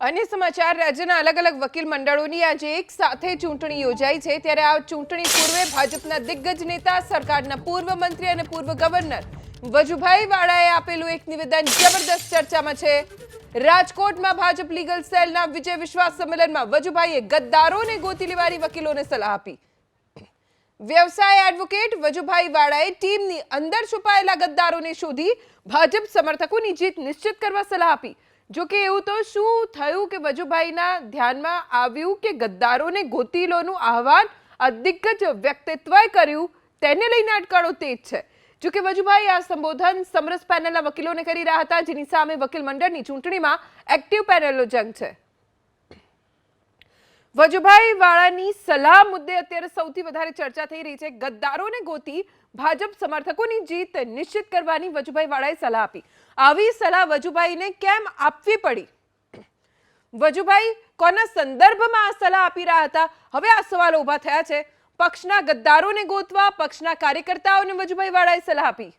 અન્ય સમાચાર, રાજ્યના અલગ અલગ વકીલ મંડળોની આજે એક સાથે ચૂંટણી યોજાઈ છે. ત્યારે આ ચૂંટણી પૂર્વે ભાજપના દિગ્ગજ નેતા, સરકારના પૂર્વ મંત્રી અને પૂર્વ ગવર્નર વજુભાઈ વાળાએ આપેલું એક નિવેદન જબરદસ્ત ચર્ચામાં છે. રાજકોટમાં ભાજપ લીગલ સેલના વિજય વિશ્વાસ સંમેલનમાં વજુભાઈએ ગદ્દારોને ગોતી લેવાની વકીલોને સલાહ આપી. વ્યવસાય એડવોકેટ વજુભાઈ વાળાએ ટીમની અંદર છુપાયેલા ગદ્દારોને શોધી ભાજપ સમર્થકોની જીત નિશ્ચિત કરવા સલાહ આપી. જો કે એવું તો શું થયું કે વજુભાઈના ધ્યાનમાં આવ્યું કે ગદ્દારોને ગોતી લોનું આહવાન આ વ્યક્તિત્વએ કર્યું, તેને લઈને અટકળો તેજ છે. જો કે વજુભાઈ આ સંબોધન સમરસ પેનલના વકીલોને કરી રહ્યા હતા, જેની સામે વકીલ મંડળની ચૂંટણીમાં એક્ટિવ પેનલનો જંગ છે. વજુભાઈ વાળાની સલાહ મુદ્દે અત્યારે સૌથી વધારે ચર્ચા થઈ રહી છે. ગદ્દારોને ગોતી ભાજપ સમર્થકોની જીત નિશ્ચિત કરવાની વજુભાઈ વાળાએ સલાહ આપી. આવી સલાહ વજુભાઈને કેમ આપવી પડી? વજુભાઈ કોના સંદર્ભમાં આ સલાહ આપી રહ્યા હતા? હવે આ સવાલો ઊભા થયા છે. પક્ષના ગદ્દારોને ગોતવા, પક્ષના કાર્યકર્તાઓને વજુભાઈ વાળાએ સલાહ આપી.